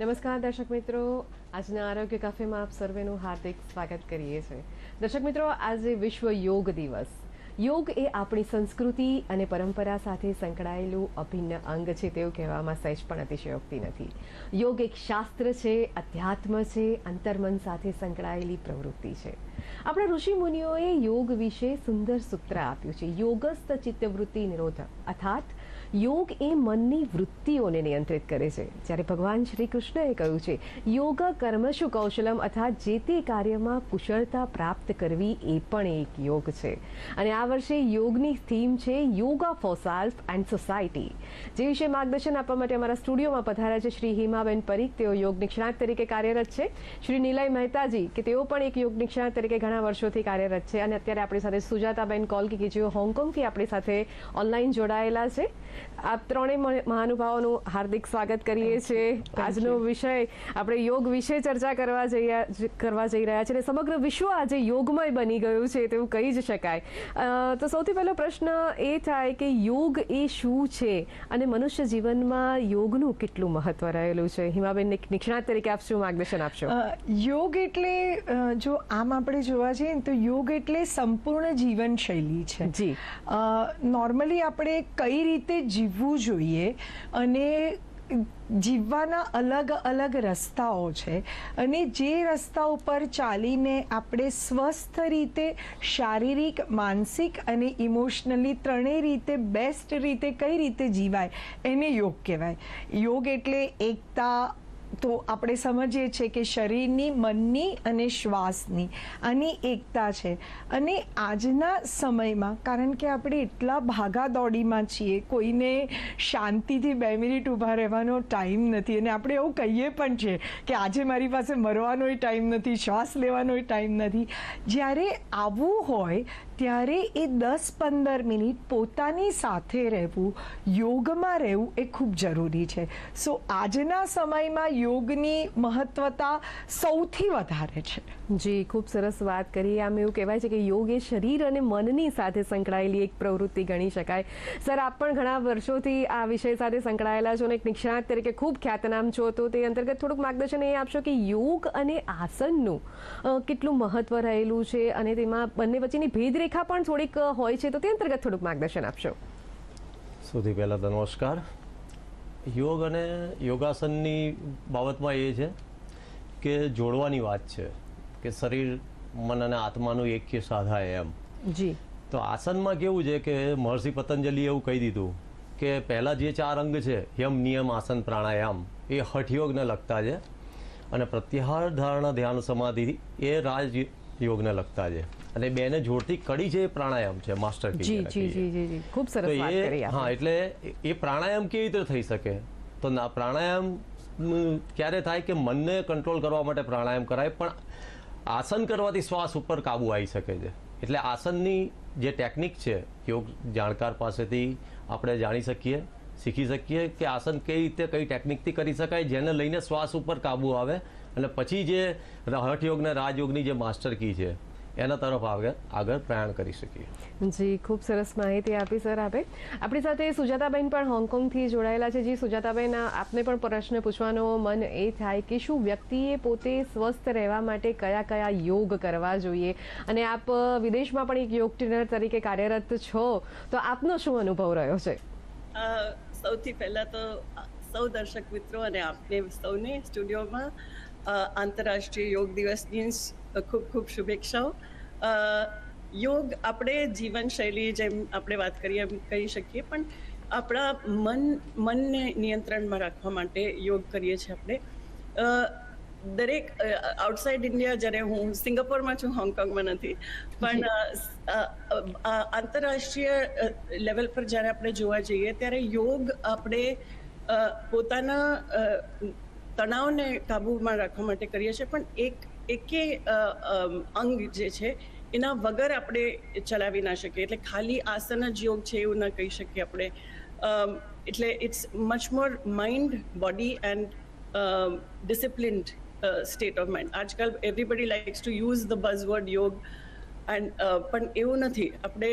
નમસ્કાર દર્શક મિત્રો. આજના આરોગ્ય કાફેમાં આપ સર્વેનું હાર્દિક સ્વાગત કરીએ છીએ. દર્શક મિત્રો, આજે વિશ્વ યોગ દિવસ. યોગ એ આપણી સંસ્કૃતિ અને પરંપરા સાથે સંકળાયેલું અભિન્ન અંગ છે તેવું કહેવામાં સહેજ પણ અતિશયોક્તિ નથી. યોગ એક શાસ્ત્ર છે, અધ્યાત્મ છે, અંતર્મન સાથે સંકળાયેલી પ્રવૃત્તિ છે. આપણા ઋષિ મુનિઓએ યોગ વિશે સુંદર સૂત્ર આપ્યું છે. યોગસ્થ ચિત્તવૃત્તિ નિરોધક, અર્થાત યોગ એ મનની વૃત્તિઓને નિયંત્રિત કરે છે. જ્યારે ભગવાન શ્રી કૃષ્ણએ કહ્યું છે, યોગ કર્મશુ કૌશલમ અર્થાત જે તે કાર્યમાં કુશળતા પ્રાપ્ત કરવી એ પણ એક યોગ છે. અને આ વર્ષે યોગની થીમ છે, yoga for self and society. જે વિશે માર્ગદર્શન આપવા માટે અમારા સ્ટુડિયોમાં પધાર્યા છે શ્રી હિમાબેન પરીખ. તેઓ યોગ નિષ્ણાત તરીકે કાર્યરત છે. શ્રી નિલય મહેતાજી, કે તેઓ પણ એક યોગ નિષ્ણાત તરીકે ઘણા વર્ષોથી કાર્યરત છે. અને અત્યારે આપણી સાથે સુજાતાબેન કોલકી, કે જેઓ હોંગકોંગથી આપણી સાથે ઓનલાઈન જોડાયેલા છે. આપ ત્રણેય મહ- મહાનુભાવોનું હાર્દિક સ્વાગત કરીએ છીએ. આજનો વિષય આપણે યોગ વિશે ચર્ચા કરવા જઈ કરવા જઈ રહ્યા છે અને સમગ્ર વિશ્વ આજે યોગમય બની ગયું છે તેવું કહી જ શકાય. તો સૌથી પહેલો પ્રશ્ન એ થાય કે યોગ એ શું છે અને મનુષ્ય જીવનમાં યોગનું કેટલું મહત્વ રહેલું છે? હિમાબેન નિષ્ણાત તરીકે આપ શું માર્ગદર્શન આપશો? યોગ એટલે જો આમ આપણે જોવા જઈએ ને તો યોગ એટલે સંપૂર્ણ જીવનશૈલી છે. જી. નોર્મલી આપણે કઈ રીતે જીવવું જોઈએ અને જીવવાના અલગ અલગ રસ્તાઓ છે. અને જે રસ્તા ઉપર ચાલીને આપણે સ્વસ્થ રીતે શારીરિક, માનસિક અને ઇમોશનલી ત્રણેય રીતે બેસ્ટ રીતે કઈ રીતે જીવાય એને યોગ કહેવાય. યોગ એટલે એકતા તો આપણે સમજીએ છીએ કે શરીરની, મનની અને શ્વાસની આની એકતા છે. અને આજના સમયમાં, કારણ કે આપણે એટલા ભાગાદોડીમાં છીએ, કોઈને શાંતિથી બે મિનિટ ઊભા રહેવાનો ટાઈમ નથી. અને આપણે એવું કહીએ પણ છે કે આજે મારી પાસે મરવાનોય ટાઈમ નથી, શ્વાસ લેવાનોય ટાઈમ નથી. જ્યારે આવું હોય ત્યારે એ દસ પંદર મિનિટ પોતાની સાથે રહેવું, યોગમાં રહેવું એ ખૂબ જરૂરી છે. સો આજના સમયમાં યોગની મહત્વતા સૌથી વધારે છે. જી, ખૂબ સરસ વાત કરી. આમ એવું કહેવાય છે કે યોગ એ શરીર અને મનની સાથે સંકળાયેલી એક પ્રવૃત્તિ ગણી શકાય. સર, આપ પણ ઘણા વર્ષોથી આ વિષય સાથે સંકળાયેલા છો અને એક નિષ્ણાત તરીકે ખૂબ ખ્યાતનામ છો. તો તે અંતર્ગત થોડુંક માર્ગદર્શન એ આપશો કે યોગ અને આસનનું કેટલું મહત્વ રહેલું છે અને તેમાં બંને વચ્ચેની ભેદરેખા પણ થોડીક હોય છે તો તે અંતર્ગત થોડુંક માર્ગદર્શન આપશો. સૌથી પહેલાં તો નમસ્કાર. યોગ અને યોગાસનની બાબતમાં એ છે કે જોડવાની વાત છે કે શરીર મન અને આત્માનું એક્ય સાધાય એમ. જી. તો આસનમાં કેવું છે કે મહર્ષિ પતંજલિ એવું કહી દીધું કે પહેલાં જે ચાર અંગ છે યમ નિયમ આસન પ્રાણાયામ એ હઠયોગને લગતા છે અને પ્રત્યાહાર ધારણા ધ્યાન સમાધિ એ રાજ યોગને લગતા છે. અને બેને જોડતી કડી છે એ પ્રાણાયામ છે માસ્ટર કી જી જી જી જી જી. ખૂબ સરસ વાત કરી હા એટલે એ પ્રાણાયામ કેવી રીતે થઈ શકે? તો ના પ્રાણાયામ ક્યારે થાય કે મનને કંટ્રોલ કરવા માટે પ્રાણાયામ કરાય પણ આસન કરવાથી શ્વાસ ઉપર કાબુ આવી શકે છે. એટલે આસનની જે ટેકનિક છે યોગ જાણકાર પાસેથી આપણે જાણી શકીએ શીખી શકીએ કે આસન કઈ રીતે કઈ ટેકનિકથી કરી શકાય જેને લઈને શ્વાસ ઉપર કાબુ આવે. અને પછી જે હઠયોગ ને રાજયોગની જે માસ્ટર કી છે એના તરફ આગળ આગળ પ્રયાણ કરી શકીએ. જી ખૂબ સરસ માહિતી આપી સર આપે. આપણી સાથે સુજાતાબેન પણ હોંગકોંગથી જોડાયેલા છે. જી સુજાતાબેન આપને પણ પ્રશ્ન પૂછવાનો મન એ થાય કે શું વ્યક્તિએ પોતે સ્વસ્થ રહેવા માટે કયા કયા યોગ કરવા જોઈએ? અને આપ વિદેશમાં પણ એક યોગ ટ્રેનર તરીકે કાર્યરત છો. તો આપનો શું અનુભવ રહ્યો છે? સૌથી પહેલા તો સૌ દર્શક મિત્રો અને આપને સૌને સ્ટુડિયોમાં આંતરરાષ્ટ્રીય યોગ દિવસની ખૂબ ખૂબ શુભેચ્છાઓ. યોગ આપણે જીવનશૈલી જેમ આપણે વાત કરીએ એમ કહી શકીએ, પણ આપણા મન, મનને નિયંત્રણમાં રાખવા માટે યોગ કરીએ છીએ આપણે. દરેક આઉટસાઇડ ઇન્ડિયા જ્યારે હું સિંગાપોરમાં છું, હોંગકોંગમાં નથી, પણ આંતરરાષ્ટ્રીય લેવલ પર જ્યારે આપણે જોવા જઈએ, ત્યારે યોગ આપણે પોતાના તણાવને કાબૂમાં રાખવા માટે કરીએ છીએ, પણ એક એકે અંગ જે છે, એના વગર આપણે ચલાવી ના શકીએ. એટલે ખાલી આસન જ યોગ છે એવું ના કહી શકીએ આપણે. એટલે it's much more mind body and disciplined state of mind આજકાલ everybody likes to use the buzzword yoga and પણ એવું નથી. આપણે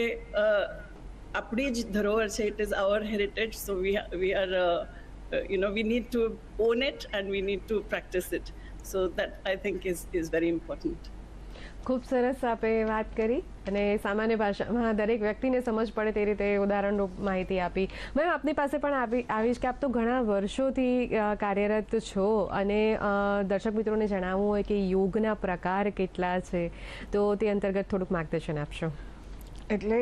આપણી જ ધરોહર છે it is our heritage so we we are you know we need to own it and we need to practice practice it. That I think is is very important ખૂબ સરસ આપે વાત કરી અને સામાન્ય ભાષામાં દરેક વ્યક્તિને સમજ પડે તે રીતે ઉદાહરણરૂપ માહિતી આપી મેમ, આપની પાસે પણ આવીશ કે આપ તો ઘણા વર્ષોથી કાર્યરત છો અને દર્શક મિત્રોને જણાવવું હોય કે યોગના પ્રકાર કેટલા છે, તો તે અંતર્ગત થોડુંક માર્ગદર્શન આપશો એટલે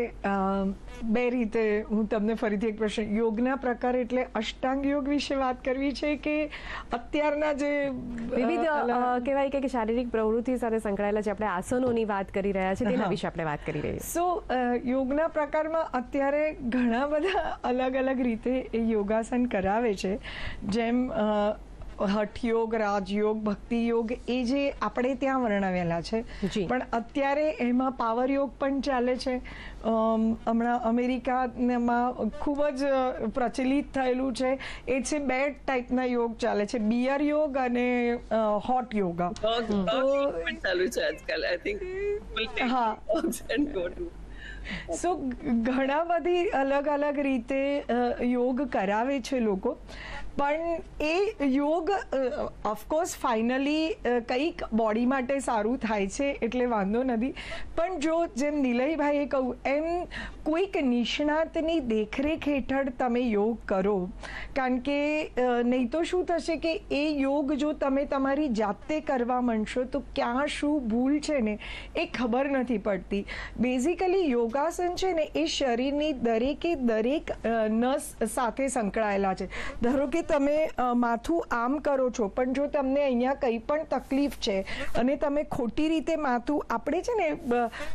બે રીતે હું તમને ફરીથી એક પ્રશ્ન યોગના પ્રકાર એટલે અષ્ટાંગ યોગ વિશે વાત કરવી છે કે અત્યારના જે વિવિધ કહેવાય કે શારીરિક પ્રવૃત્તિ સાથે સંકળાયેલા જે આપણે આસનોની વાત કરી રહ્યા છે તેના વિશે આપણે વાત કરી રહી સો યોગના પ્રકારમાં અત્યારે ઘણા બધા અલગ અલગ રીતે એ યોગાસન કરાવે છે. જેમ હઠયોગ રાજયોગ ભક્તિ યોગ એ જે આપણે ત્યાં વર્ણવેલા છે. પણ અત્યારે એમાં પાવર યોગ પણ ચાલે છે. હમણાં અમેરિકામાં ખૂબ જ પ્રચલિત થયેલું છે. એ છે બે ટાઈપના યોગ ચાલે છે. બિયર યોગ અને હોટ યોગા. ચાલુ છે આજકાલ. આઈ થિંક હા. સો ઘણા બધી અલગ અલગ રીતે યોગ કરાવે છે લોકો. પણ એ યોગ ઓફકોર્સ ફાઇનલી કંઈક બોડી માટે સારું થાય છે, એટલે વાંધો નથી. પણ જો જેમ નિલયભાઈએ કહ્યું, એમ કોઈક નિષ્ણાતની દેખરેખ હેઠળ તમે યોગ કરો. કારણ કે નહીં તો શું થશે કે એ યોગ જો તમે તમારી જાતે કરવા માંડશો, તો ક્યાં શું ભૂલ છે ને એ ખબર નથી પડતી. બેઝિકલી યોગાસન છે ને એ શરીરની દરેકે દરેક નસ સાથે સંકળાયેલા છે. ધારો કે તમે માથું આમ કરો છો, પણ જો તમને અહીંયા કંઈ પણ તકલીફ છે અને તમે ખોટી રીતે માથું, આપણે છે ને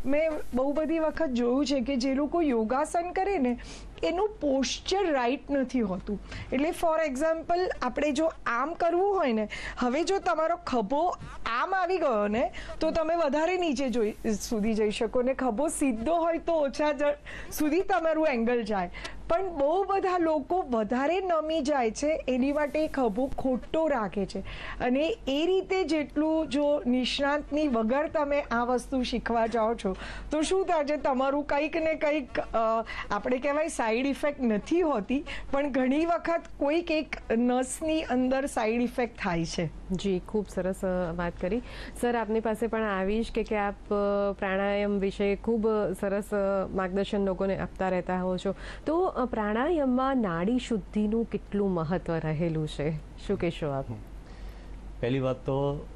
મેં બહુ બધી વખત જોયું છે કે જે લોકો યોગાસન કરે ને એનું પોસ્ચર રાઈટ નથી હોતું. એટલે ફોર એક્ઝામ્પલ આપણે જો આમ કરવું હોય ને, હવે જો તમારો ખભો આમ આવી ગયો ને, તો તમે વધારે નીચે જોઈ, સુધી જઈ શકો. ને ખભો સીધો હોય તો ઓછા સુધી તમારું એંગલ જાય. પણ બહુ બધા લોકો વધારે નમી જાય છે, એની માટે ખભો ખોટો રાખે છે. અને એ રીતે જેટલું જો નિષ્ણાંતની વગર તમે આ વસ્તુ શીખવા જાઓ છો, તો શું થાય છે, તમારું કંઈક ને કંઈક આપણે કહેવાય સાઈડ ઇફેક્ટ નથી હોતી, પણ ઘણી વખત કોઈક એક નસની અંદર સાઈડ ઇફેક્ટ થાય છે. જી, ખૂબ સરસ વાત કરી. સર, આપની પાસે પણ આવીશ કે કે આપ પ્રાણાયામ વિશે ખૂબ સરસ માર્ગદર્શન લોકોને આપતા રહેતા હો છો. તો પ્રાણાયામમાં નાડી શુદ્ધિનું કેટલું મહત્વ રહેલું છે? શું કહેશો આપ? પહેલી વાત તો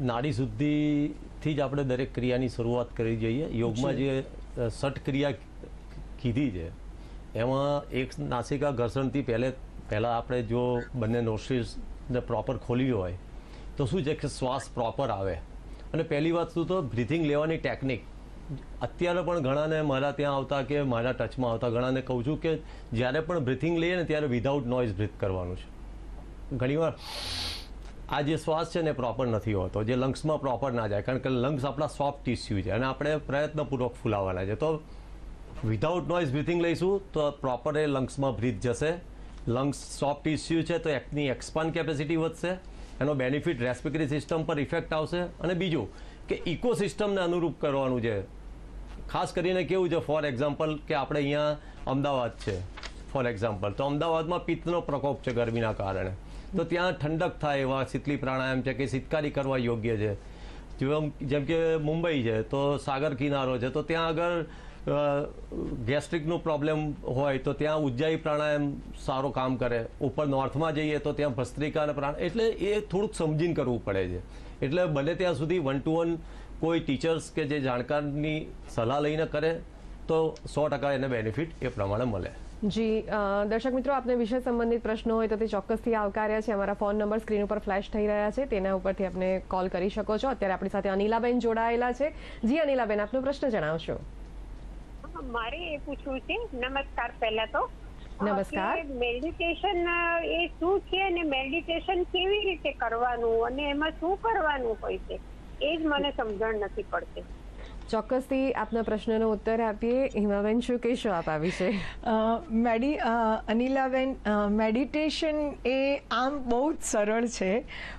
નાડી શુદ્ધિથી જ આપણે દરેક ક્રિયાની શરૂઆત કરવી જોઈએ. યોગમાં જે. સઠ ક્રિયા કીધી છે એમાં એક નાસિકા ઘર્ષણથી પહેલે પહેલાં આપણે જો બંને નોસ્ટ્રીસને પ્રોપર ખોલવી હોય તો શું છે કે શ્વાસ પ્રોપર આવે. અને પહેલી વાત શું તો બ્રિથિંગ લેવાની ટેકનિક અત્યારે પણ ઘણાને મારા ત્યાં આવતા કે મારા ટચમાં આવતા ઘણાને કહું છું કે જ્યારે પણ બ્રિથિંગ લઈએ ને ત્યારે વિધાઉટ નોઇઝ બ્રીથ કરવાનું છે. ઘણીવાર આ જે શ્વાસ છે ને પ્રોપર નથી હોતો, જે લંગ્સમાં પ્રોપર ના જાય, કારણ કે લંગ્સ આપણા સોફ્ટ ટિશ્યુ છે અને આપણે પ્રયત્નપૂર્વક ફૂલાવાના છે. તો વિધાઉટ નોઇઝ બ્રિથિંગ લઈશું તો પ્રોપર એ લંગ્સમાં બ્રીથ જશે. લંગ્સ સોફ્ટ ટિશ્યુ છે તો એની એક્સપાન્ડ કેપેસિટી વધશે, એનો બેનિફિટ રેસ્પિરેટરી સિસ્ટમ પર ઇફેક્ટ આવશે અને બીજું કે ઇકોસિસ્ટમને અનુરૂપ કરવાનું છે ખાસ કરીને કેવું છે ફોર એક્ઝામ્પલ કે આપણે અહીંયા અમદાવાદ છે ફોર એક્ઝામ્પલ તો અમદાવાદમાં પિત્તનો પ્રકોપ છે ગરમીના કારણે. તો ત્યાં ઠંડક થાય એવા શીતલી પ્રાણાયામ છે કે શીતકારી કરવા યોગ્ય છે. જેમ જેમ કે મુંબઈ છે, તો સાગર કિનારો છે, તો ત્યાં આગળ ગેસ્ટ્રિકનું પ્રોબ્લેમ હોય તો ત્યાં ઉજ્જાઈ પ્રાણાયામ સારું કામ કરે. ઉપર નોર્થમાં જઈએ તો ત્યાં ભસ્ત્રિકા અને પ્રાણ એટલે એ થોડુંક સમજીને કરવું પડે છે. એટલે બને ત્યાં સુધી વન ટુ વન કોઈ ટીચર્સ કે જે જાણકારની સલાહ લઈને કરે તો સો ટકા એને બેનિફિટ એ પ્રમાણે મળે. જી દર્શક મિત્રો આપને વિષય સંબંધિત પ્રશ્નો હોય તો તે ચોક્કસથી આવકાર્યા છે. અમારા ફોન નંબર સ્ક્રીન ઉપર ફ્લેશ થઈ રહ્યા છે. તેના ઉપરથી આપને કોલ કરી શકો છો. અત્યારે આપણી સાથે અનિલાબેન જોડાયેલા છે. જી અનિલાબેન આપનો પ્રશ્ન જણાવશો. હા, મારે એ પૂછવું છે. નમસ્કાર પહેલા તો. નમસ્કાર. મેડિટેશન એ શું છે અને મેડિટેશન કેવી રીતે કરવાનું? અને એમાં શું કરવાનું હોય છે? એ જ મને સમજણ નથી પડતી. ચોક્કસથી આપના પ્રશ્નનો ઉત્તર આપીએ. હિમાબેન શું કહેશો આપ આ વિશે? મેડી અનિલાબેન મેડિટેશન એ આમ બહુ જ સરળ છે.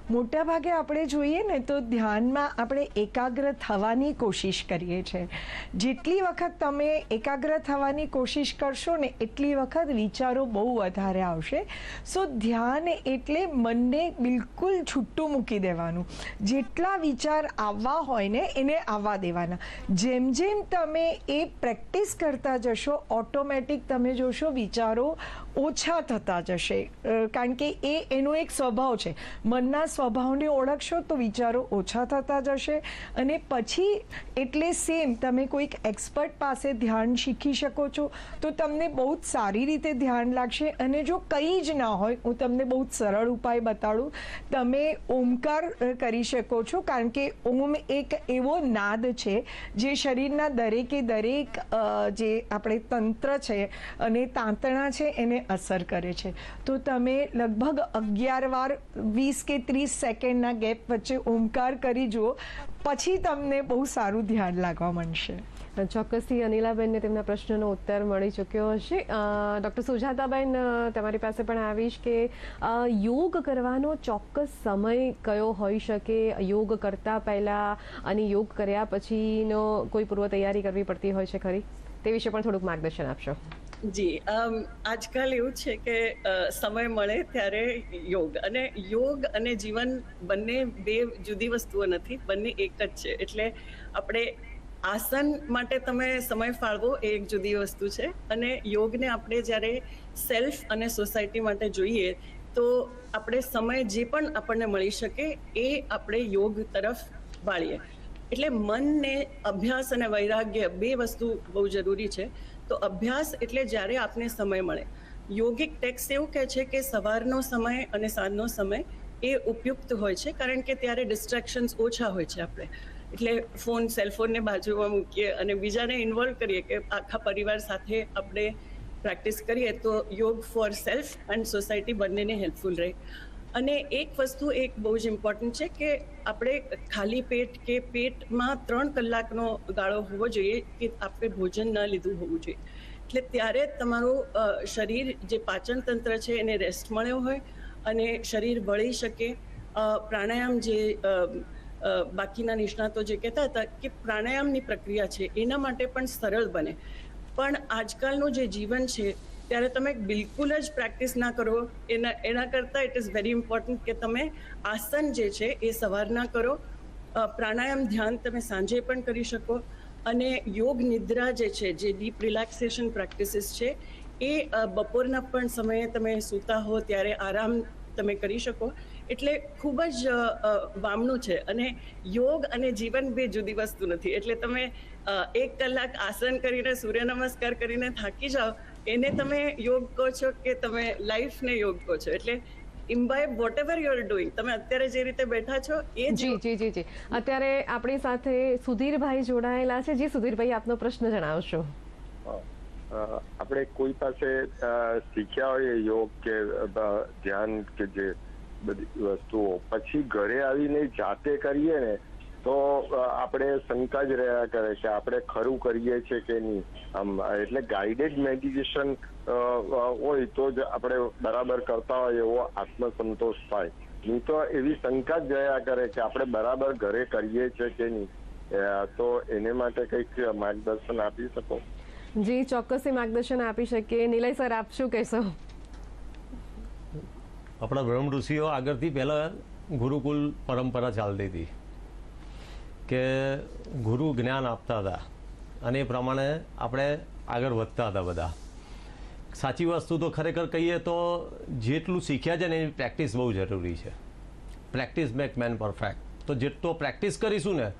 મોટા ભાગે આપણે જોઈએ ને તો ધ્યાનમાં આપણે એકાગ્ર થવાની કોશિશ કરીએ છીએ. જેટલી વખત તમે એકાગ્ર થવાની કોશિશ કરશો ને એટલી વખત વિચારો બહુ વધારે આવશે. સો ધ્યાન એટલે મનને બિલકુલ છૂટું મૂકી દેવાનું. જેટલા વિચાર આવવા હોય ને એને આવવા દેવાના. જેમ જેમ તમે એ પ્રેક્ટિસ કરતા જશો, ઓટોમેટિક તમે જોશો વિચારો ઓછા થતા જશે. કારણ કે એ એનો એક સ્વભાવ છે. મનના સ્વભાવને ઓળખશો તો વિચારો ઓછા થતા જશે. અને પછી એટલે સેમ તમે કોઈક એક્સપર્ટ પાસે ધ્યાન શીખી શકો છો. તો તમને બહુ જ સારી રીતે ધ્યાન લાગશે. અને જો કંઈ જ ના હોય, હું તમને બહુ જ સરળ ઉપાય બતાડું. તમે ઓમકાર કરી શકો છો, કારણ કે ઓમ એક એવો નાદ છે, જે શરીરના દરેકે દરેક જે આપણે તંત્ર છે અને તાંતણા છે, એને અસર કરે છે. તો તમે લગભગ અગિયાર વાર, વીસ કે ત્રીસ સેકન્ડના ગેપ વચ્ચે ઓમકાર કરી જુઓ, પછી તમને બહુ સારું ધ્યાન લાગવા માંડશે. ચોક્કસથી અનિલાબેનને તેમના પ્રશ્નનો ઉત્તર મળી ચૂક્યો હશે. ડૉક્ટર સુજાતાબેન તમારી પાસે પણ આવીશ કે યોગ કરવાનો ચોક્કસ સમય કયો હોઈ શકે? યોગ કરતા પહેલાં અને યોગ કર્યા પછીનો કોઈ પૂર્વ તૈયારી કરવી પડતી હોય છે ખરી? તે વિશે પણ થોડુંક માર્ગદર્શન આપશો. જી આજકાલ એવું છે કે સમય મળે ત્યારે યોગ અને યોગ અને જીવન બંને બે જુદી વસ્તુઓ નથી, બંને એક જ છે. એટલે આપણે આસન માટે તમે સમય ફાળવો એ એક જુદી વસ્તુ છે અને યોગને આપણે જ્યારે સેલ્ફ અને સોસાયટી માટે જોઈએ તો આપણે સમય જે પણ આપણને મળી શકે એ આપણે યોગ તરફ વાળીએ. એટલે મનને અભ્યાસ અને વૈરાગ્ય બે વસ્તુ બહુ જરૂરી છે. તો અભ્યાસ એટલે જ્યારે આપને સમય મળે. યોગિક ટેક્સ એવું કહે છે કે સવારનો સમય અને સાંજનો સમય એ ઉપયુક્ત હોય છે, કારણ કે ત્યારે ડિસ્ટ્રેક્શન્સ ઓછા હોય છે આપણે. એટલે ફોન સેલફોનને બાજુમાં મૂકીએ અને બીજાને ઇન્વોલ્વ કરીએ કે આખા પરિવાર સાથે આપણે પ્રેક્ટિસ કરીએ તો yoga for self and society બંનેને હેલ્પફુલ રહે. અને એક વસ્તુ એક બહુ જ ઇમ્પોર્ટન્ટ છે કે આપણે ખાલી પેટ કે પેટમાં ત્રણ કલાકનો ગાળો હોવો જોઈએ કે આપણે ભોજન ન લીધું હોવું જોઈએ. એટલે ત્યારે તમારું શરીર જે પાચન તંત્ર છે એને રેસ્ટ મળ્યો હોય અને શરીર વળી શકે. પ્રાણાયામ જે બાકીના નિષ્ણાતો જે કહેતા હતા કે પ્રાણાયામની પ્રક્રિયા છે એના માટે પણ સરળ બને. પણ આજકાલનું જે જીવન છે ત્યારે તમે બિલકુલ જ પ્રેક્ટિસ ના કરો. એના એના કરતાં ઇટ ઇઝ વેરી ઇમ્પોર્ટન્ટ કે તમે આસન જે છે એ સવારના કરો. પ્રાણાયામ ધ્યાન તમે સાંજે પણ કરી શકો અને યોગ નિદ્રા જે છે, જે ડીપ રિલેક્સેશન પ્રેક્ટિસીસ છે, એ બપોરના પણ સમયે તમે સૂતા હો ત્યારે આરામ તમે કરી શકો. એટલે ખૂબ જ વામણું છે અને યોગ અને જીવન બે જુદી વસ્તુ નથી. એટલે તમે એક કલાક આસન કરીને સૂર્ય નમસ્કાર કરીને થાકી જાઓ એને તમે યોગ કહો છો કે તમે લાઈફને યોગ કહો છો? એટલે imbibe whatever you are doing તમે અત્યારે જે રીતે બેઠા છો એ જી જી જી જી અત્યારે આપણી સાથે સુધીરભાઈ જોડાયેલા છે. જી સુધીરભાઈ આપનો પ્રશ્ન જણાવશો. આપણે કોઈ પાસે શીખ્યા હોઈએ યોગ કે ધ્યાન કે જે બધી વસ્તુઓ પછી ઘરે આવીને જાતે કરીએ ને તો આપણે શંકા જ રહ્યા કરે છે. આપણે ખરું કરીએ છીએ કે નહીં? આમ એટલે ગાઈડેડ મેડિટેશન હોય તો જ આપણે બરાબર કરતા હોય એવો આત્મસંતોષ થાય. નહીં તો એવી શંકા જ રહ્યા કરે કે આપણે બરાબર ઘરે કરીએ છીએ કે નહીં? તો એને માટે કંઈક માર્ગદર્શન આપી શકો? જી ચોક્કસથી માર્ગદર્શન આપી શકીએ. નિલય સર આપ શું કહેશો? આપણા બ્રહ્મ ઋષિઓ આગળથી પહેલાં ગુરુકુલ પરંપરા ચાલતી હતી. કે ગુરુ જ્ઞાન આપતા હતા. અને એ પ્રમાણે આપણે આગળ વધતા હતા બધા. સાચી વસ્તુ તો ખરેખર કહીએ તો જેટલું શીખ્યા છે ને એની પ્રેક્ટિસ બહુ જરૂરી છે. Practice make man perfect. તો જેટલો પ્રેક્ટિસ કરીશું ને,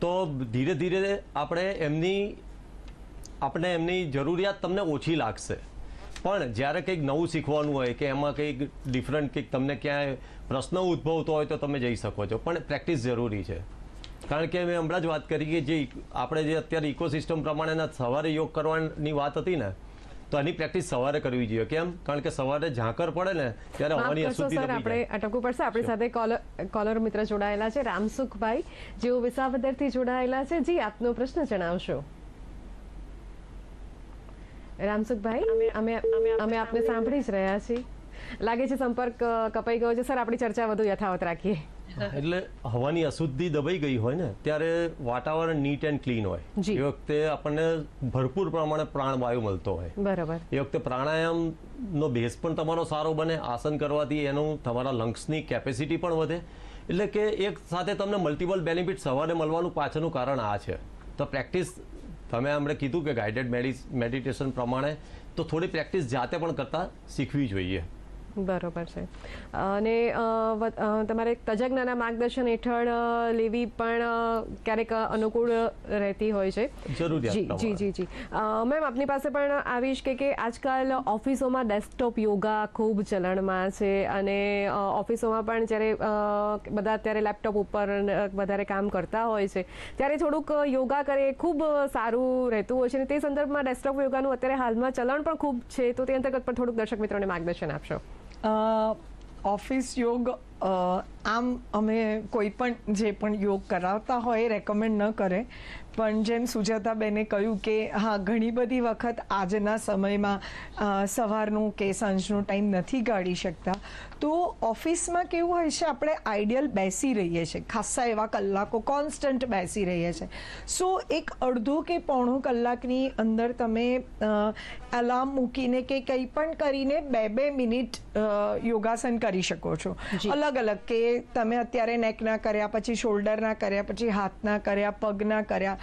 તો ધીરે ધીરે આપણે એમની આપણે એમની જરૂરિયાત તમને ઓછી લાગશે. પણ જ્યારે કંઈક નવું શીખવાનું હોય કે એમાં કંઈક ડિફરન્ટ કંઈક તમને ક્યાંય પ્રશ્ન ઉદ્ભવતો હોય તો તમે જઈ શકો છો. પણ પ્રેક્ટિસ જરૂરી છે. કારણ કે મેં હમણાં જ વાત કરી કે જે આપણે જે અત્યારે ઇકોસિસ્ટમ પ્રમાણેના સવારે યોગ કરવાની વાત હતી ને તો એની પ્રેક્ટિસ સવારે કરવી જોઈએ. કેમ? કારણ કે સવારે ઝાંકર પડે ને ત્યારે હવાની અશુદ્ધિ સર આપણે અટકવું પડશે. આપણી સાથે કોલર કોલર મિત્ર જોડાયેલા છે રામસુખભાઈ જેઓ વિસાવદરથી જોડાયેલા છે જી આપનો પ્રશ્ન જણાવશો. રામસુખભાઈ અમે અમે આપને સાંભળી જ રહ્યા છીએ. લાગે છે સંપર્ક કપાઈ ગયો છે. સર આપણી ચર્ચા વધુ યથાવત રાખીએ. એટલે હવાની અશુદ્ધિ દબાઈ ગઈ હોય ને ત્યારે વાતાવરણ નીટ એન્ડ ક્લીન હોય. એ વખતે આપણને ભરપૂર પ્રમાણે પ્રાણવાયુ મળતો હોય. બરાબર. એ વખતે પ્રાણાયામનો બેઝ પણ તમારો સારો બને આસન કરવાથી એનું તમારા લંગ્સની કેપેસિટી પણ વધે. એટલે કે એક સાથે તમને મલ્ટિપલ બેનિફિટ સવારે મળવાનું પાછળનું કારણ આ છે. તો પ્રેક્ટિસ તમે હમણાં કીધું કે ગાઈડેડ મેડિટેશન પ્રમાણે તો થોડી પ્રેક્ટિસ જાતે પણ કરતા શીખવી જોઈએ. બરોબર છે. અને તમારે તજજ્ઞના માર્ગદર્શન હેઠળ લેવી પણ ક્યારેક અનુકૂળ રહેતી હોય છે. જી જી જી જી. મેમ આપની પાસે પણ આવીશ કે કે આજકાલ ઓફિસોમાં ડેસ્કટોપ યોગા ખૂબ ચલણમાં છે અને ઓફિસોમાં પણ જ્યારે બધા અત્યારે લેપટોપ ઉપર વધારે કામ કરતા હોય છે ત્યારે થોડુંક યોગા કરે ખૂબ સારું રહેતું હોય છે અને તે સંદર્ભમાં ડેસ્કટોપ યોગાનું અત્યારે હાલમાં ચલણ પણ ખૂબ છે તો તે અંતર્ગત પણ થોડુંક દર્શક મિત્રોને માર્ગદર્શન આપશો. ઓફિસ યોગ આમ અમે કોઈ પણ જે પણ યોગ કરાવતા હોય રેકમેન્ડ ન કરે. પણ જેમ સુજાતાબેને કહ્યું કે હા ઘણી બધી વખત આજના સમયમાં સવારનું કે સાંજનો ટાઈમ નથી કાઢી શકતા. તો ઓફિસમાં કેવું હોય છે આપણે આઈડિયલ બેસી રહીએ છીએ. ખાસ્સા એવા કલાકો કોન્સ્ટન્ટ બેસી રહીએ છીએ. સો એક અડધો કે પોણો કલાકની અંદર તમે અલાર્મ મૂકીને કે કંઈ પણ કરીને બે બે મિનિટ યોગાસન કરી શકો છો. અલગ અલગ કે તમે અત્યારે નેકના કર્યા પછી શોલ્ડરના કર્યા પછી હાથના કર્યા પગના કર્યા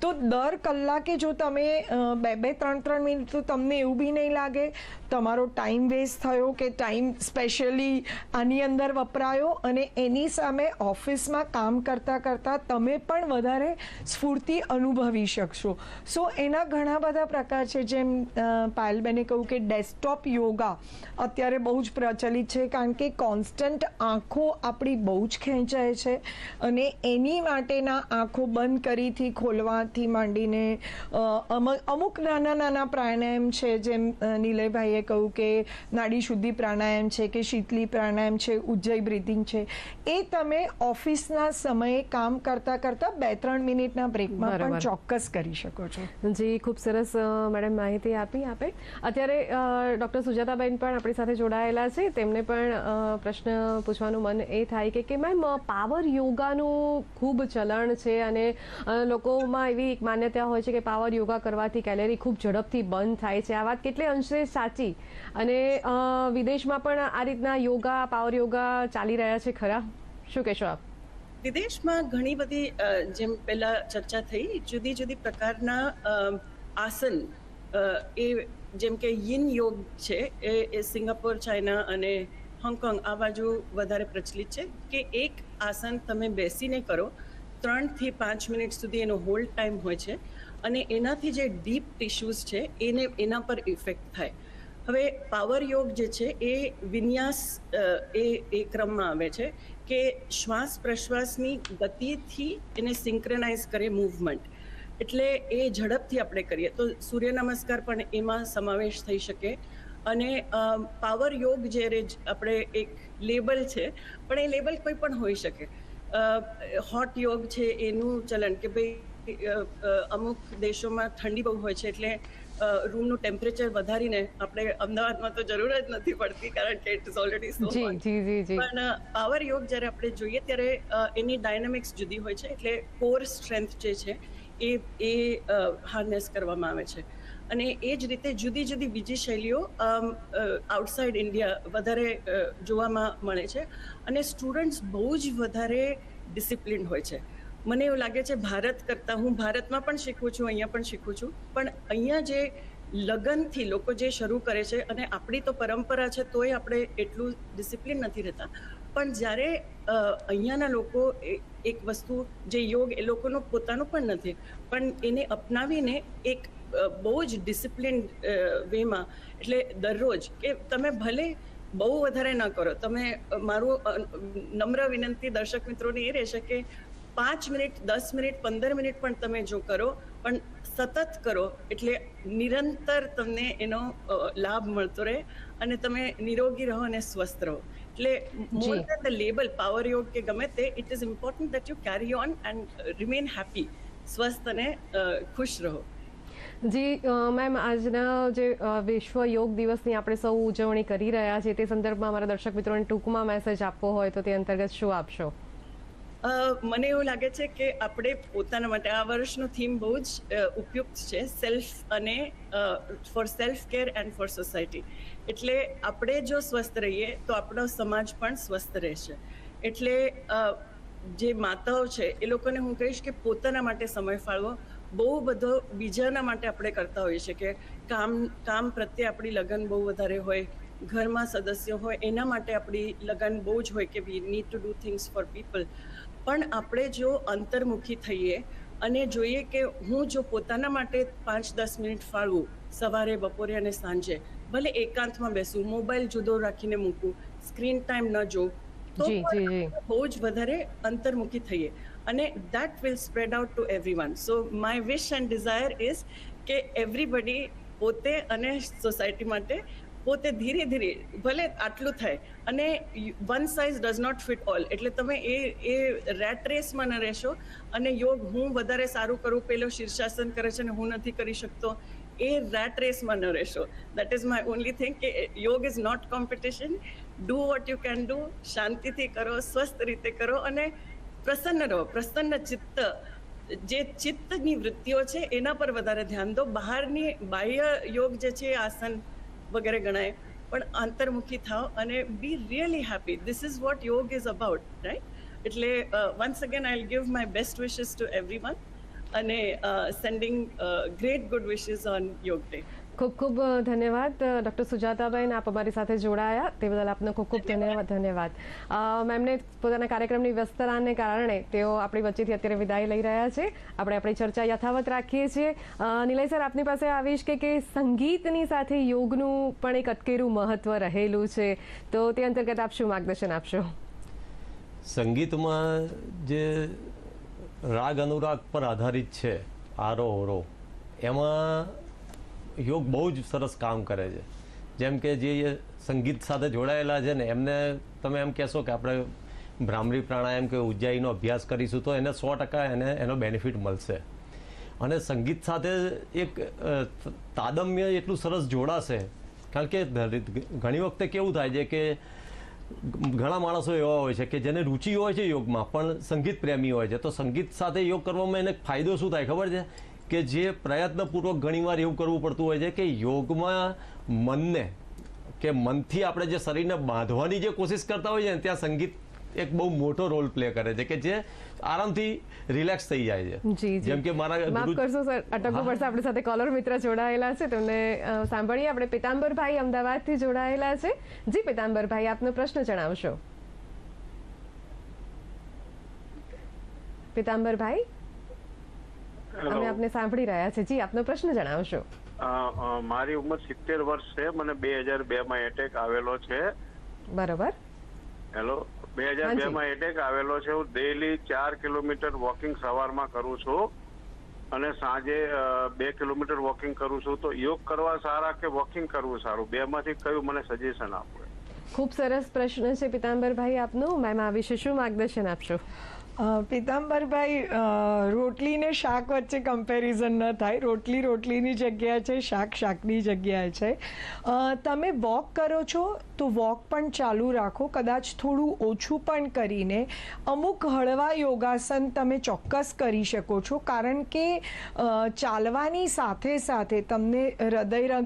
તો દર કલાકે જો તમે બે બે, ત્રણ ત્રણ મિનિટ તો તમને એવું બી નહીં લાગે, તમારો ટાઈમ વેસ્ટ થયો કે ટાઈમ સ્પેશિયલી આની અંદર વપરાયો અને એની સામે ઓફિસમાં કામ કરતાં કરતાં તમે પણ વધારે સ્ફૂર્તિ અનુભવી શકશો. સો, એના ઘણા બધા પ્રકાર છે, જેમ પાયલબેને કહ્યું કે ડેસ્કટોપ યોગા અત્યારે બહુ જ પ્રચલિત છે, કારણ કે કોન્સ્ટન્ટ આંખો આપણી બહુ જ ખેંચાય છે અને એની માટેના આંખો બંધ કરીથી ખોલવાથી માંડીને અમ- અમુક નાના નાના પ્રાણાયામ છે જેમ નિલયભાઈએ કહ્યું કે નાડી શુદ્ધિ પ્રાણાયામ છે કે શીતલી પ્રાણાયામ છે ઉજ્જય બ્રિથિંગ છે. એ તમે ઓફિસના સમયે કામ કરતાં કરતાં બે ત્રણ મિનિટના બ્રેકમાં પણ ચોક્કસ કરી શકો છો. જી ખૂબ સરસ મેડમ માહિતી આપી આપે. અત્યારે ડૉક્ટર સુજાતાબેન પણ આપણી સાથે જોડાયેલા છે. તેમને પણ પ્રશ્ન પૂછવાનું મન એ થાય કે કે મેમ પાવર યોગાનું ખૂબ ચલણ છે અને લોકોમાં એવી એક માન્યતા હોય છે કે પાવર યોગા કરવાથી કેલેરી ખૂબ ઝડપથી બંધ થાય છે. આ વાત કેટલે અંશે સાચી? અને વિદેશમાં પણ આ રીતના યોગા, પાવર યોગા ચાલી રહ્યા છે ખરા? શું કહેશો આપ? વિદેશમાં ઘણી બધી જેમ પહેલા ચર્ચા થઈ, જુદી જુદી પ્રકારના આસન એ જેમ કે યિન યોગ છે એ સિંગાપોર, ચાઇના અને હોંગકોંગ આ બાજુ વધારે પ્રચલિત છે કે એક આસન તમે બેસીને કરો ત્રણથી પાંચ મિનિટ સુધી એનો હોલ્ડ ટાઈમ હોય છે અને એનાથી જે ડીપ ટિશ્યુઝ છે એને એના પર ઇફેક્ટ થાય. હવે પાવર યોગ જે છે એ વિન્યાસ એ એ ક્રમમાં આવે છે કે શ્વાસ પ્રશ્વાસની ગતિથી એને સિંક્રનાઇઝ કરે મૂવમેન્ટ. એટલે એ ઝડપથી આપણે કરીએ. તો સૂર્ય નમસ્કાર પણ એમાં સમાવેશ થઈ શકે અને પાવર યોગ જ્યારે આપણે એક લેબલ છે, પણ એ લેબલ કોઈ પણ હોઈ શકે. હોટ યોગ છે એનું ચલણ કે ભાઈ અમુક દેશોમાં ઠંડી બહુ હોય છે એટલે રૂમનું ટેમ્પરેચર વધારીને આપણે અમદાવાદમાં તો જરૂર જ નથી પડતી કારણ કે ઇટ ઇઝ ઓલરેડી સો પણ પાવર યોગ જ્યારે આપણે જોઈએ ત્યારે એની ડાયનામિક્સ જુદી હોય છે એટલે કોર સ્ટ્રેન્થ જે છે એ એ હાર્નેસ કરવામાં આવે છે. અને એ જ રીતે જુદી જુદી બીજી શૈલીઓ આઉટસાઇડ ઇન્ડિયા વધારે જોવામાં મળે છે. અને સ્ટુડન્ટ્સ બહુ જ વધારે ડિસિપ્લિન હોય છે. મને એવું લાગે છે ભારત કરતાં હું ભારતમાં પણ શીખું છું, અહીંયા પણ શીખું છું. પણ અહીંયા જે લગનથી લોકો જે શરૂ કરે છે અને આપણી તો પરંપરા છે તોય આપણે એટલું ડિસિપ્લિન નથી રહેતા. પણ જ્યારે અહીંયાના લોકો એક વસ્તુ, જે યોગ એ લોકોનો પોતાનો પણ નથી. પણ એને અપનાવીને એક બહુ જ ડિસિપ્લિન વેમાં. એટલે દરરોજ કે તમે ભલે બહુ વધારે ન કરો તમે મારું નમ્ર વિનંતી દર્શક મિત્રોને એ રહેશે કે પાંચ મિનિટ દસ મિનિટ પંદર મિનિટ પણ તમે જો કરો પણ સતત કરો એટલે નિરંતર તમને એનો લાભ મળતો રહે અને તમે નિરોગી રહો અને સ્વસ્થ રહો. એટલે more. Then the label power yoga કે ગમે તે it is important that you carry on and remain happy સ્વસ્થ અને ખુશ રહો. જી મેમ, આજના જે વિશ્વ યોગ દિવસની આપણે સૌ ઉજવણી કરી રહ્યા છીએ, તે સંદર્ભમાં અમારા દર્શક મિત્રોને ટૂંકમાં મેસેજ આપવો હોય તો તે અંતર્ગત શું આપશો? મને એવું લાગે છે કે આપણે પોતાના માટે આ વર્ષનો થીમ બહુ જ ઉપયુક્ત છે સેલ્ફ અને for self care and for society એટલે આપણે જો સ્વસ્થ રહીએ, તો આપણો સમાજ પણ સ્વસ્થ રહેશે. એટલે જે માતાઓ છે, એ લોકોને હું કહીશ કે પોતાના માટે સમય ફાળવો બહુ બધો બીજાના માટે આપણે કરતા હોઈએ છીએ કે કામ કામ પ્રત્યે આપણી લગન બહુ વધારે હોય, ઘરમાં સદસ્યો હોય, એના માટે આપણી લગન બહુ જ હોય કે we need to do things for people પણ આપણે જો અંતર્મુખી થઈએ અને જોઈએ કે હું જો પોતાના માટે પાંચ, દસ મિનિટ ફાળવું સવારે, બપોરે અને સાંજે, ભલે એકાંતમાં બેસું, મોબાઈલ જુદો રાખીને મૂકું, સ્ક્રીન ટાઈમ ન જોઉં તો બહુ જ વધારે અંતર્મુખી થઈએ અને that will spread out to everyone so my wish and desire is કે એવરીબડી પોતે અને સોસાયટી માટે પોતે ધીરે ધીરે ભલે આટલું થાય અને one size does not fit all એટલે તમે એ એ રેટ રેસમાં ન રહેશો અને યોગ હું વધારે સારું કરું પેલો શીર્ષાસન કરે છે અને હું નથી કરી શકતો એ રેટ રેસમાં ન રહેશો. That is my only thing કે yoga is not competition do what you can do શાંતિથી કરો, સ્વસ્થ રીતે કરો અને પ્રસન્ન રહો. પ્રસન્ન ચિત્ત, જે ચિત્તની વૃત્તિઓ છે, એના પર વધારે ધ્યાન દો. બહારની બાહ્ય યોગ જે છે, આસન વગેરે ગણાય. પણ અંતર્મુખી થાવ અને be really happy this is what yoga is about right એટલે once again I give my best wishes to everyone અને sending great good wishes on yoga day ખૂબ ખૂબ ધન્યવાદ. ડૉક્ટર સુજાતાબેન આપ અમારી સાથે જોડાયા. તે બદલ આપનો ખૂબ ખૂબ ધન્યવાદ. ધન્યવાદ મેમને પોતાના કાર્યક્રમની વ્યસ્તતાને કારણે તેઓ આપણી વચ્ચેથી અત્યારે વિદાય લઈ રહ્યા છે. આપણે આપણી ચર્ચા યથાવત રાખીએ છીએ. નિલય સર આપની પાસે આવીશ કે કે સંગીતની સાથે યોગનું પણ એક અટકેરું મહત્વ રહેલું છે. તો તે અંતર્ગત આપ શું માર્ગદર્શન આપશો? સંગીતમાં જે રાગ અનુરાગ પર આધારિત છે આરોહરો એમાં યોગ બહુ જ સરસ કામ કરે છે. જેમ કે જે સંગીત સાથે જોડાયેલા છે ને, એમને તમે એમ કહેશો કે આપણે ભ્રામરી પ્રાણાયામ કે ઉજ્જાઈનો અભ્યાસ કરીશું તો એને સો ટકા એને, એનો બેનિફિટ મળશે. અને સંગીત સાથે એક તાદમ્ય એટલું સરસ જોડાશે. કારણ કે ઘણી વખતે કેવું થાય છે કે ઘણા માણસો એવા હોય છે કે જેને રુચિ હોય છે યોગમાં, પણ સંગીત પ્રેમી હોય છે. તો સંગીત સાથે યોગ કરવામાં એને ફાયદો શું થાય ખબર છે? કે જે પ્રયત્નપૂર્વક ઘણીવાર એવું કરવું પડતું હોય છે કે યોગમાં મનને કે મનથી આપણે જે શરીરને બાંધવાની જે કોશિશ કરતા હોઈએ ને ત્યાં સંગીત એક બહુ મોટો રોલ પ્લે કરે છે કે જે આરામથી રિલેક્સ થઈ જાય છે. જેમ કે મારા માફ કરશો સર. અટકવું પડશે. આપણી સાથે કોલર મિત્ર જોડાયેલા છે. તેમને સાંભળીએ. આપણે પિતાંબરભાઈ અમદાવાદથી જોડાયેલા છે. જી પિતાંબરભાઈ આપનો પ્રશ્ન જણાવશો. પિતાંબરભાઈ? અમે આપને સાંભળી રહ્યા છે. જી આપનો પ્રશ્ન જણાવશો. મારી ઉંમર સિત્તેર વર્ષ છે. મને બે હજાર બે માં એટેક આવેલો છે. બરોબર. હેલો બે હજાર બે માં એટેક આવેલો છે. હું ડેલી ચાર કિલોમીટર વોકિંગ સવારમાં કરું છું. અને સાંજે બે કિલોમીટર વોકિંગ કરું છું. તો યોગ કરવા સારા કે વોકિંગ કરવું સારું? બે માંથી કયું મને સજેશન આપો? ખૂબ સરસ પ્રશ્ન છે પિતાંબરભાઈ આપનો. મેમ આ વિશે શું માર્ગદર્શન આપશો? પિતાંબરભાઈ રોટલી ને શાક વચ્ચે કમ્પેરિઝન ન થાય. રોટલી રોટલીની જગ્યાએ છે, શાક શાકની જગ્યાએ છે. તમે વોક કરો છો તો વોક પણ ચાલુ રાખો. કદાચ થોડું ઓછું પણ કરીને અમુક હળવા યોગાસન તમે ચોક્કસ કરી શકો છો. કારણ કે ચાલવાની સાથે સાથે તમને હૃદય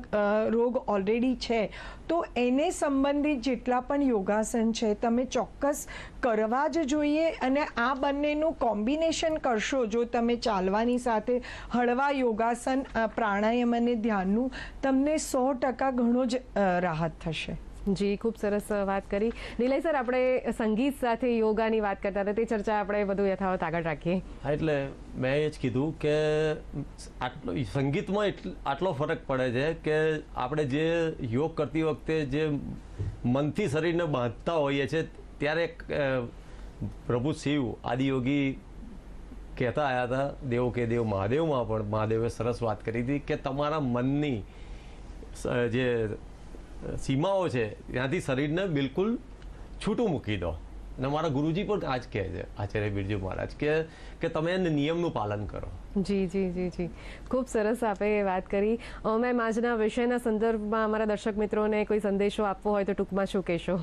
રોગ ઓલરેડી છે. તો એને સંબંધિત જેટલા પણ યોગાસન છે, તમે ચોક્કસ કરવા જ જોઈએ અને આ બંનેનું કોમ્બિનેશન કરશો. જો તમે ચાલવાની સાથે હળવા યોગાસન પ્રાણાયામ અને ધ્યાનનું તમને સો ટકા ઘણો જ રાહત થશે. જી, ખૂબ સરસ વાત કરી. નિલય સર, આપણે સંગીત સાથે યોગાની વાત કરતા હતા. તે ચર્ચા આપણે વધુ યથાવત આગળ રાખીએ. હા, એટલે મેં એ જ કીધું કે આટલો સંગીતમાં આટલો ફરક પડે છે કે આપણે જે યોગ કરતી વખતે જે મનથી શરીરને બાંધતા હોઈએ છીએ ત્યારે પ્રભુ શિવ આદિયોગી કહેતા આવ્યા હતા, દેવો કે દેવ મહાદેવમાં પણ મહાદેવે સરસ વાત કરી હતી કે તમારા મનની જે સીમાઓ છે, ત્યાંથી શરીરને બિલકુલ છૂટું મૂકી દો. અને મારા ગુરુજી પણ આજ કહે છે, આચાર્ય બિરજુ મહારાજ, કે કે તમે નિયમનું પાલન કરો. જી જી જી જી. ખૂબ સરસ આપે વાત કરી. મેમ, આજના વિષયના સંદર્ભમાં અમારા દર્શક મિત્રોને કોઈ સંદેશો આપવો હોય તો ટૂંકમાં શું કહેશો?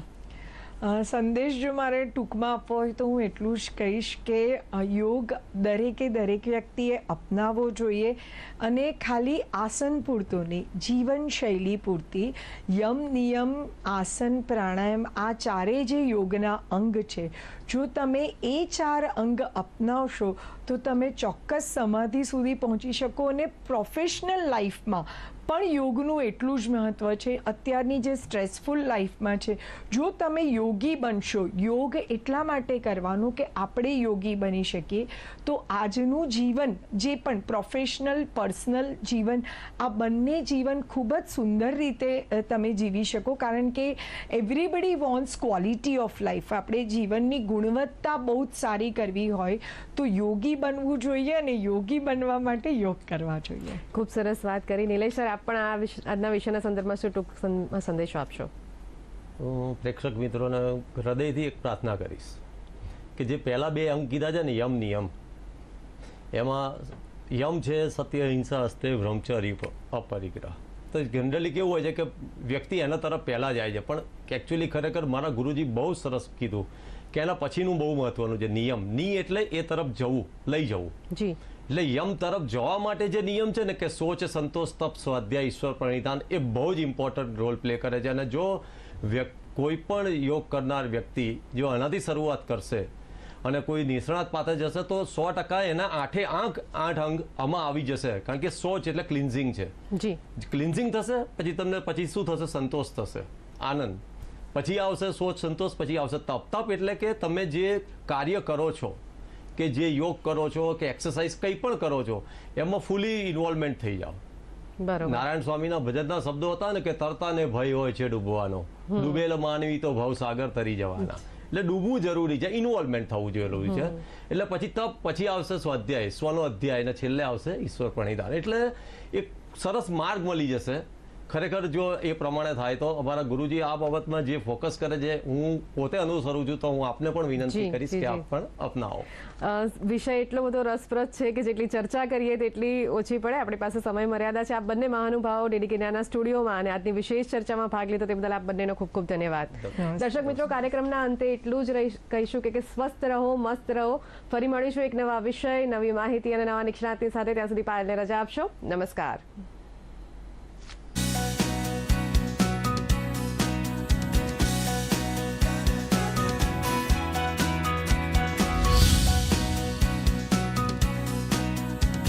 સંદેશ જો મારે ટૂંકમાં આપવો હોય તો હું એટલું જ કહીશ કે યોગ દરેકે દરેક વ્યક્તિએ અપનાવવો જોઈએ અને ખાલી આસન પૂરતો નહીં, જીવનશૈલી પૂરતી. યમ નિયમ, આસન, પ્રાણાયામ, આ ચારેય જે યોગના અંગ છે, જો તમે એ ચાર અંગ અપનાવશો, તો તમે ચોક્કસ સમાધિ સુધી પહોંચી શકો અને પ્રોફેશનલ લાઈફમાં પણ યોગનું એટલું જ મહત્ત્વ છે. અત્યારની જે સ્ટ્રેસફુલ લાઈફમાં છે, જો તમે યોગી બનશો, યોગ એટલા માટે કરવાનું કે આપણે યોગી બની શકીએ, તો આજનું જીવન, જે પણ પ્રોફેશનલ પર્સનલ જીવન, આ બંને જીવન ખૂબ જ સુંદર રીતે તમે જીવી શકો. કારણ કે everybody wants quality of life આપણે જીવનની ગુણવત્તા બહુ જ સારી કરવી હોય, તો યોગી બનવું જોઈએ અને યોગી બનવા માટે યોગ કરવા જોઈએ. ખૂબ સરસ વાત કરી. નિલેશ સર આપ પણ આ આજના વિષયના સંદર્ભમાં શું ટૂંક સંદેશો આપશો? હું પ્રેક્ષક મિત્રોને હૃદયથી એક પ્રાર્થના કરીશ કે જે પહેલાં બે અંક કીધા છે ને યમ નિયમ એમાં યમ છે સત્ય અહિંસા હસ્તે બ્રહ્મચર્ય અપરિગ્રહ. તો જનરલી કેવું હોય છે કે વ્યક્તિ એના તરફ પહેલાં જાય છે પણ એકચ્યુઅલી ખરેખર મારા ગુરુજી બહુ સરસ કીધું કે એના પછીનું બહુ મહત્વનું છે નિયમ. ની એટલે એ તરફ જવું લઈ જવું. જી. એટલે યમ તરફ જવા માટે જે નિયમ છે ને કે સોચ સંતોષ તપ સ્વાધ્યાય ઈશ્વર પ્રણિધાન એ બહુ જ ઇમ્પોર્ટન્ટ રોલ પ્લે કરે છે. અને જો કોઈ પણ યોગ કરનાર વ્યક્તિ જો આનાથી શરૂઆત કરશે અને કોઈ નિષ્ણાત પાસે જશે તો સો ટકા એના આઠે આંખ આઠ અંગ આમાં આવી જશે. કારણ કે સોચ એટલે ક્લિન્ઝિંગ છે. જી. ક્લિન્ઝિંગ થશે પછી તમને પછી શું થશે? સંતોષ થશે. આનંદ. પછી આવશે સોચ સંતોષ પછી આવશે તપ. તપ એટલે કે તમે જે કાર્ય કરો છો કે જે યોગ કરો છો કે એક્સરસાઇઝ કંઈ પણ કરો છો એમાં ફૂલી ઇન્વોલ્વમેન્ટ થઈ જાઓ. નારાયણ સ્વામીના ભજનના શબ્દો હતા ને કે તરતા ને ભય હોય છે ડૂબવાનો. ડૂબેલો માનવી તો ભવસાગર તરી જવાના. એટલે ડૂબવું જરૂરી છે ઇન્વોલ્વમેન્ટ થવું જરૂરી છે. એટલે પછી તપ પછી આવશે સ્વાધ્યાય સ્વનો અધ્યાય અને છેલ્લે આવશે ઈશ્વર પ્રણિધાન. એટલે એક સરસ માર્ગ મળી જશે. ખરેખર જો એ પ્રમાણે થાય તો અમારા ગુરુજી આ બાબતમાં જે ફોકસ કરે છે હું પોતે અનુસરું છું તો હું આપને પણ વિનંતી જી, કરીશ જી, કે જી. આપ પણ અપનાવો. અ, વિષય એટલો બધો રસપ્રદ છે કે જેટલી ચર્ચા કરીએ તેટલી ઓછી પડે. આપણી પાસે સમય મર્યાદા છે. આપ બંને મહાનુભાવો ડીડીકેનાના સ્ટુડિયોમાં અને આજની વિશેષ ચર્ચામાં ભાગ લીધો તે બદલ આપ બંનેનો ખૂબ ખૂબ ધન્યવાદ. દર્શક મિત્રો કાર્યક્રમના અંતે એટલું જ રહી કહીશું કે કે સ્વસ્થ રહો મસ્ત રહો. ફરી મળીશું એક નવા વિષય નવી માહિતી અને નવા નિષ્ણાતની સાથે. ત્યાં સુધી પાયલને રજા આપશો. નમસ્કાર.